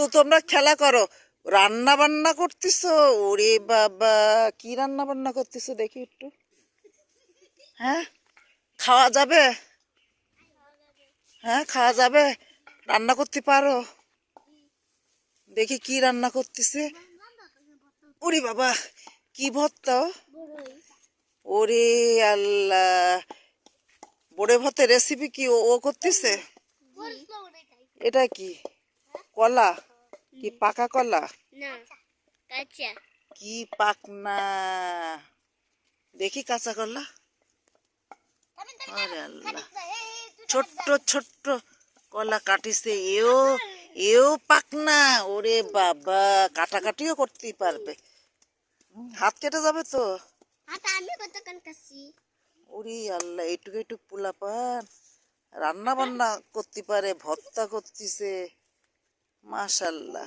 তো তোমরা খেলা করো। রান্না বান্না করতেছো? ওরে বাবা কি রান্না বান্না করতেছো দেখি একটু। হ্যাঁ? খাওয়া যাবে? হ্যাঁ খাওয়া যাবে? রান্না করতে পারো। দেখি কি রান্না করতেছে। ওরে বাবা কি ভর্তা? ওরে আল্লাহ। বড়ে ভাতের রেসিপি কি ও ও করতেছে এটা কি? কলা? কি পাকা কলা? না কাঁচা। কি পাকনা? দেখি কাঁচা কলা। আরে আল্লাহ। ছোট্ট ছোট্ট কলা কাটিছে। এও এও পাকনা। ওরে বাবা কাটাকাটিও করতেই পারবে। হাত কেটে যাবে তো? ওরে আল্লাহ এইটুকু এইটুকু পোলা পান রান্না বান্না করতে পারে ভর্তা করতেছে। মাশাল্লাহ।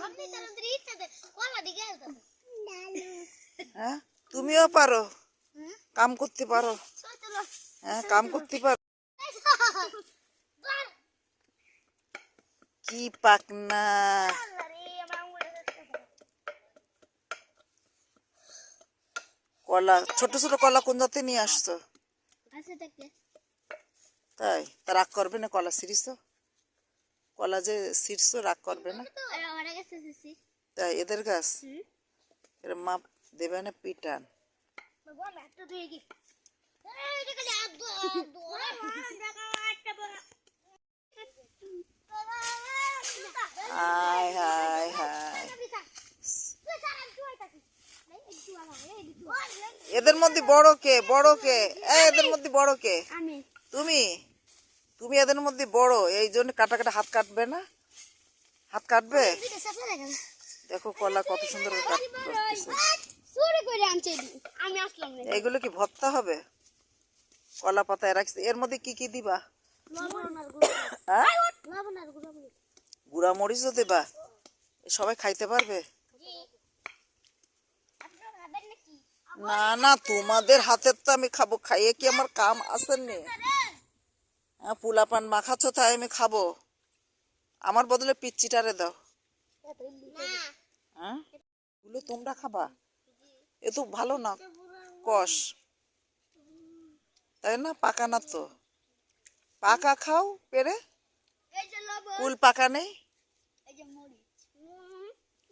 হ্যাঁ? তুমিও পারো। কাম করতে পারো। হ্যাঁ কাম করতে পারো। কি পাকনা। কলা ছোট ছোট কলা কোন জাতে নিয়ে আসছো? তাই? তা রাগ করবে না কলা সিরিস কলা যে সিরস রাগ করবে না? তাই এদের গাছ? এর মাপ দেবে না পিটান। এদের মধ্যে বড় কে? বড় কে? এদের মধ্যে বড় কে? তুমি? তুমি এদের মধ্যে বড়, এই জন্য কাটা কাটা হাত কাটবে না? হাত কাটবে? দেখা কলা কত সুন্দর এইগুলো কি ভর্তা হবে? কলা পাতায় রাখছি। এর মধ্যে কি কি দিবা? গুঁড়ো মরিচও দেবা? সবাই খাইতে পারবে? না না, তোমাদের হাতের তো আমি খাব। খাইয়ে কি আমার কাম আসেননি পুলা পান মাখাচ্ছ, তাই আমি খাব। আমার বদলে পিচ্চিটারে দাও। হ্যাঁ? তোমরা খাবা? এ তো ভালো না, কষ। তাই না? পাকা না তো। পাকা খাও পেরে। কুল পাকা নেই?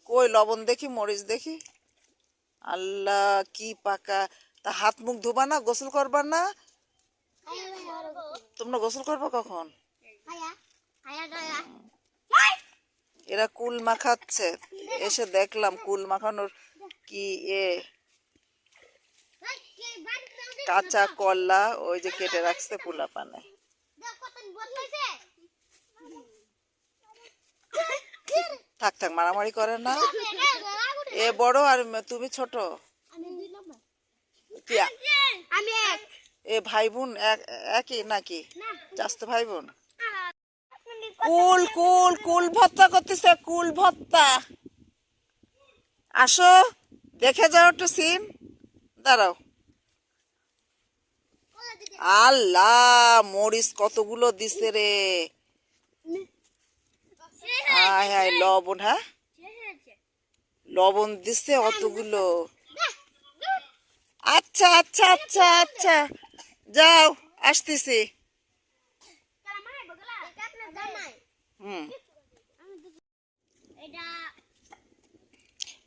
কই, লবণ দেখি, মরিচ দেখি। আল্লাহ, কি পাকা। তা হাত মুখ ধোবা না, গোসল করবা না হায়া হায়া তোমরা গোসল করব কখন? এরা কুল মাখাচ্ছে। এসে দেখলাম কুল মাখানোর কি এ। কাঁচা কলা ওই যে কেটে রাখছে পুলা পানে থাক থাক মারামারি করে না। এ বড় আর তুমি ছোট। আমি এক। এ ভাই বোন এক- একই নাকি চাস্ত ভাই বোন কুল কুল কুল ভত্তা করতেছে কুল ভত্তা। আসো দেখে যাও একটু সিন। দাঁড়াও। আল্লাহ মরিচ কতগুলো দিছে রে। হায় হায় লবণ হ্যাঁ? লবণ দিছে অতগুলো। আচ্ছা আচ্ছা আচ্ছা আচ্ছা। যাও আসতেছি।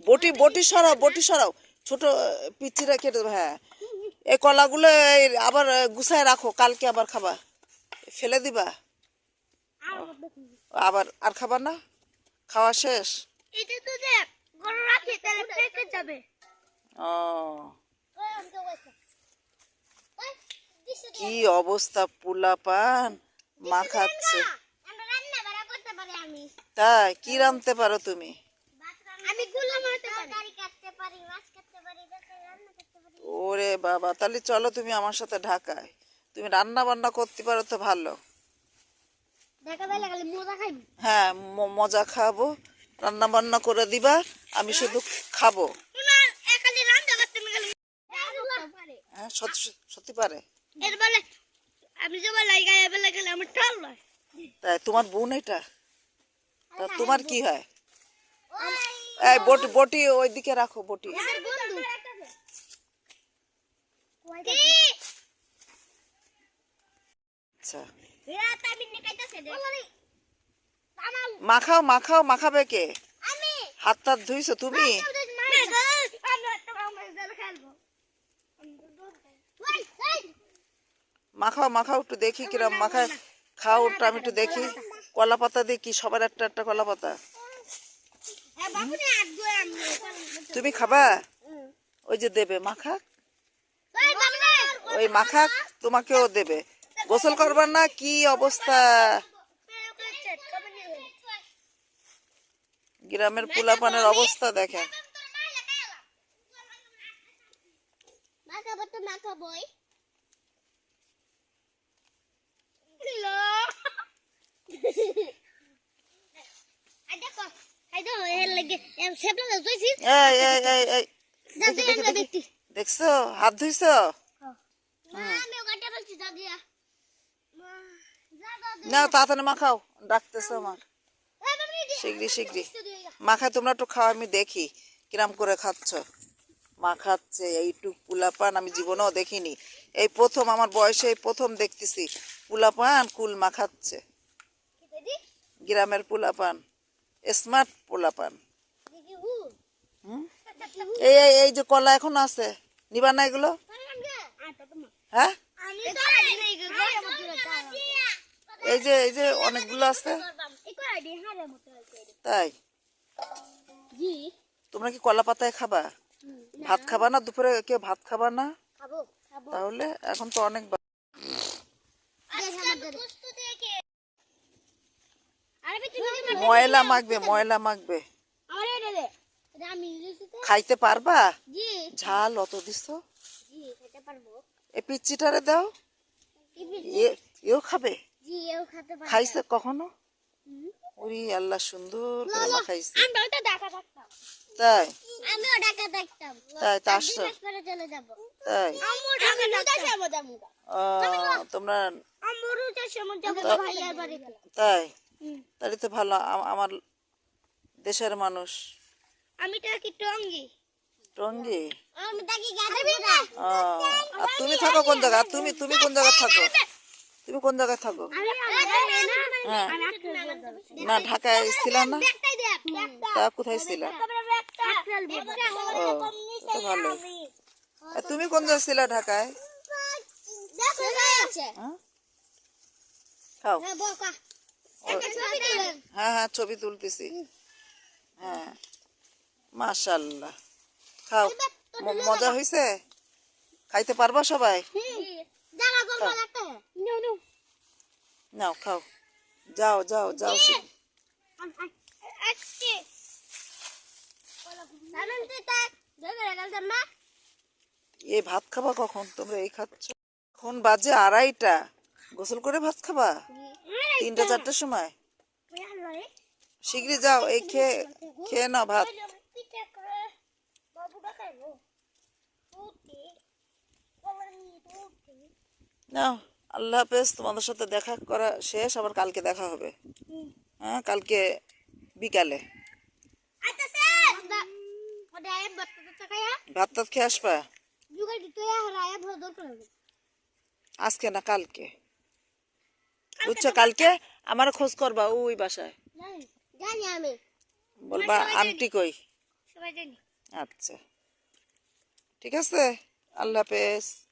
বটি বটি সরাও বটি সরাও। ছোট পিচিরা কেটে হ্যাঁ। এই কলাগুলো আবার গুছায় রাখো কালকে আবার খাবা। ফেলে দিবা। আবার আর খাবার না? খাওয়া শেষ? এটা তো যাবে। ও। কি অবস্থা পুলা পান মাখাচ্ছে তাই? কি রাঁধতে পারো তুমি? ওরে বাবা তাহলে চলো তুমি আমার সাথে ঢাকায়। তুমি রান্না বান্না করতে পারো তো ভালো। হ্যাঁ মজা খাব। রান্না বান্না করে দিবা আমি শুধু খাব। হ্যাঁ সত্যি সত্যি পারে। এর বলে আমি যে বলে গায়ে বেলা গেলে আমার ঠাল নয় তাই তোমার বোন এটা? তা তোমার কি হয়? এই বটি বটি ওইদিকে রাখো বটি। বন্ধু। আচ্ছা। মাখাও মাখাও মাখাবে কে? আমি। হাত টাত ধুইছো তুমি আমরা তো আমরা জল খেলব ওই ওই মাখাও মাখাও একটু দেখি কিরম মাখায় খাও ওটা আমি একটু দেখি কলা পাতা দিয়ে কি সবার একটা একটা কলা পাতা তুমি খাবা ওই যে দেবে মাখা ওই মাখা তোমাকেও দেবে গোসল করবার না কি অবস্থা গ্রামের পোলাপানের অবস্থা মাখাবোই দেখো এই দেখো এর লাগে এম সেপলা জইছি এই এই এই এই দাদি দেখি, আমরা দেখি। দেখি দেখছ হাত ধুইছো না তাড়াতাড়ি মাখাও ডাকতেছো আমার মাখায় তোমরা একটু খাও আমি দেখি কিরাম করে খাচ্ছ মাখাচ্ছে এইটুক পুলাপান আমি জীবনেও দেখিনি। এই প্রথম আমার বয়সে এই প্রথম দেখতেছি পুলাপান কুল মাখাচ্ছে গ্রামের পুলাপান স্মার্ট পুলাপান? এই এই যে কলা এখন আছে নিবা না এগুলো? হ্যাঁ? এই যে এই যে অনেকগুলো আছে। তাই? তোমরা কি কলা পাতায় খাবা? ভাত খাবা না? দুপুরে কেউ ভাত খাবা না? খাব খাব। তাহলে এখন তো অনেক বা- আজকে বস্তু দেখে আরে ময়লা মাখবে ময়লা মাখবে। আরে রে রে আমি দিছি তো। খাইতে পারবা? জি। ঝাল অত দিছ? জি খেতে পারব। এ পিচ্চিটারে দাও। এ- এও খাবে? খাইছে কখনো? ওরে আল্লাহ সুন্দর করে তাই? আমিও ঢাকা থাকতাম তাই তা আসছো। চলে যাব। তাই। আমু ঢাকা যাব। তোমরা আমুরু চাষে মন যাব ভাইয়ার বাড়িতে। তাই? তাহলে তো ভালো আমার দেশের মানুষ। আমি তো কি টঙ্গি। টঙ্গি? আর তুমি থাকো কোন জায়গা তুমি তুমি কোন জায়গায় থাকো? তুমি কোন জায়গায় থাকো? হ্যাঁ। না ঢাকায় ছিল না। তা কোথায় ছিল? ও তো ভালো। তুমি কোন জায়গায় ছিল ঢাকায়? হ্যাঁ? খাও। হ্যাঁ হ্যাঁ ছবি তুলতেছি। হ্যাঁ। মাশাল্লাহ খাও। মজা হয়েছে খাইতে পারবা সবাই? নাও খাও। যাও যাও যাও এই ভাত খাবা কখন? তোমরা এই খাচ্ছ। এখন বাজে আড়াইটা। গোসল করে ভাত খাবা? তিনটা চারটার সময়? শীঘ্রই যাও এই খেয়ে খেয়ে নাও ভাত। নাও আল্লাহ হাফেজ তোমাদের সাথে দেখা করা শেষ আবার কালকে দেখা হবে। হ্যাঁ কালকে বিকালে। ভাত টাত খেয়ে আসবা? আজকে না কালকে? বুঝছ কালকে? আমার খোঁজ করবা ওই বাসায়। বলবা আন্টি কই? আচ্ছা। ঠিক আছে? আল্লাহ হাফেজ।